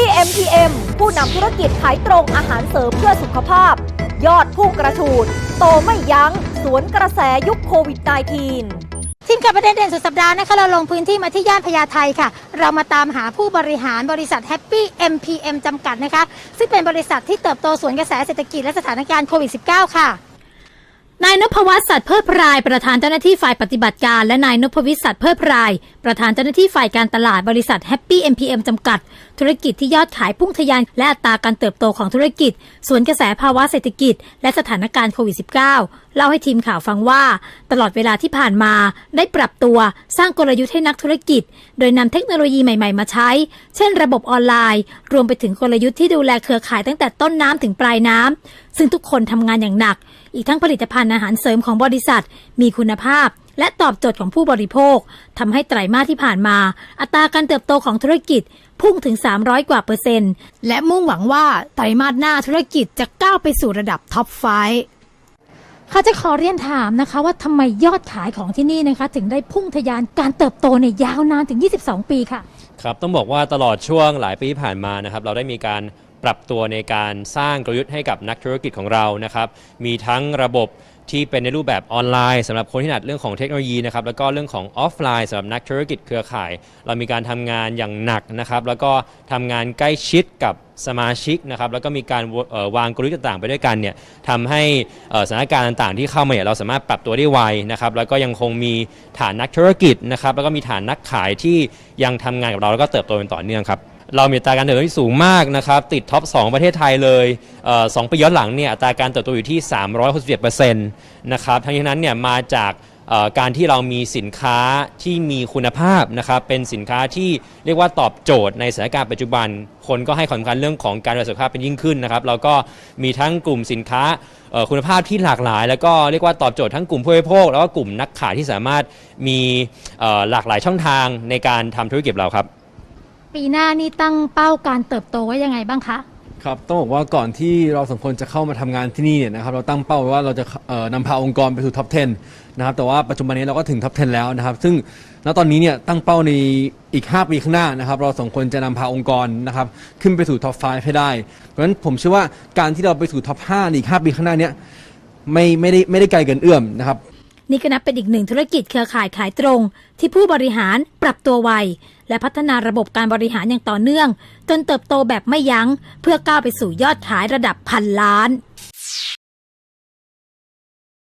ปี้ MPM ผู้นำธุรกิจขายตรงอาหารเสริมเพื่อสุขภาพ ยอดพุ่งกระฉูด โตไม่ยัง้ง สวนกระแสยุคโควิด -19 ทีมข่าวประเด็นเด่นสุดสัปดาห์นะคะ เราลงพื้นที่มาที่ย่านพญาไทค่ะ เรามาตามหาผู้บริหารบริษัท Happy MPM จำกัดนะคะ ซึ่งเป็นบริษัทที่เติบโตสวนกระแสเศรษฐกิจและสถานการณ์โควิด -19 ค่ะ นายนพวัฒน์สัตว์เพิดพรายประธานเจ้าหน้าที่ฝ่ายปฏิบัติการและนายนพวิสัตว์เพิดพราย ประธานเจ้าหน้าที่ฝ่ายการตลาดบริษัท Happy MPM จำกัด ธุรกิจที่ยอดขายพุ่งทะยานและอัตราการเติบโตของธุรกิจ สวนกระแสภาวะเศรษฐกิจ และสถานการณ์โควิด -19 เล่าให้ทีมข่าวฟังว่า ตลอดเวลาที่ผ่านมาได้ปรับตัวสร้างกลยุทธ์ให้นักธุรกิจ โดยนำเทคโนโลยีใหม่ๆ มาใช้ เช่น ระบบออนไลน์ รวมไปถึงกลยุทธ์ที่ดูแลเครือข่ายตั้งแต่ต้นน้ำถึงปลายน้ำซึ่งทุกคนทำงานอย่างหนัก อีกทั้งผลิตภัณฑ์อาหารเสริมของบริษัท มีคุณภาพ และตอบโจทย์ของผู้บริโภคทำให้ไตรมาสที่ผ่านมา อัตราการเติบโตของธุรกิจพุ่งถึง 300 กว่าเปอร์เซ็นต์ และมุ่งหวังว่าไตรมาสหน้าธุรกิจจะก้าวไปสู่ระดับท็อปไฟเขาจะขอเรียนถามนะคะว่าทำไมยอดขายของที่นี่นะคะ ถึงได้พุ่งทะยานการเติบโตเนี่ยยาวนานถึง 22 ปีค่ะ ครับ ต้องบอกว่าตลอดช่วงหลายปีที่ผ่านมานะครับ เราได้มีการ ปรับตัวในการสร้างกลยุทธ์ให้กับนักธุรกิจของเรานะครับ มีทั้งระบบที่เป็นในรูปแบบออนไลน์สำหรับคนที่ถนัดเรื่องของเทคโนโลยีนะครับแล้วก็เรื่องของออฟไลน์สำหรับนักธุรกิจเครือข่าย เรามีการทำงานอย่างหนักนะครับแล้วก็ทำงานใกล้ชิดกับสมาชิกนะครับแล้วก็มีการวางกลยุทธ์ต่างๆ ไปด้วยกันเนี่ยทำให้สถานการณ์ต่างๆ ที่เข้ามาเนี่ยเราสามารถปรับตัวได้ไวนะครับแล้วก็ยังคงมีฐานนักธุรกิจนะครับแล้วก็มีฐานนักขายที่ยังทำงานกับเราแล้วก็เติบโตเป็นต่อเนื่องครับ เรามีอัตราการเติบโตที่สูงมากนะครับติดท็อป 2 ประเทศไทยเลยเอ่อสองปีย้อนหลังเนี่ยอัตราการเติบโตอยู่ที่ 367%นะครับทั้งนี้นั้นเนี่ยมาจากเอ่อการที่เรามีสินค้าที่มีคุณภาพนะครับเป็นสินค้าที่เรียกว่าตอบโจทย์ในสถานการณ์ปัจจุบัน คนก็ให้ความสำคัญเรื่องของการดูแลสุขภาพเป็นยิ่งขึ้นนะครับเราก็มีทั้งกลุ่มสินค้าเอ่อคุณภาพที่หลากหลาย แล้วก็เรียกว่าตอบโจทย์ทั้งกลุ่มผู้บริโภค แล้วก็กลุ่มนักขายที่สามารถมีเอ่อหลากหลายช่องทางในการทำธุรกิจเราครับ ปีหน้านี่ตั้งเป้าการเติบโตไว้ยังไงบ้างคะ ครับต้องบอกว่าก่อนที่เราสองคนจะเข้ามาทำงานที่นี่เนี่ยนะครับเราตั้งเป้าไว้ว่าเราจะเอ่อนำพาองค์กรไปสู่ท็อป 10 นะครับแต่ว่าปัจจุบันนี้เราก็ถึงท็อป 10 แล้วนะครับ ซึ่งณตอนนี้เนี่ยตั้งเป้าในอีก 5 ปีข้างหน้านะครับเราสองคนจะนำพาองค์กรนะครับขึ้นไปสู่ท็อป 5 ให้ได้ เพราะฉะนั้นผมเชื่อว่าการที่เราไปสู่ท็อป 5 ในอีก 5 ปีข้างหน้าเนี้ยไม่ไม่ได้ไม่ได้ไกลเกินเอื้อมนะครับ นี่ก็นับเป็นอีกหนึ่งธุรกิจเครือข่ายขายตรง ที่ผู้บริหารปรับตัวไว และพัฒนาระบบการบริหารอย่างต่อเนื่อง จนเติบโตแบบไม่ยัง้ง เพื่อก้าวไปสู่ยอดขายระดับพันล้าน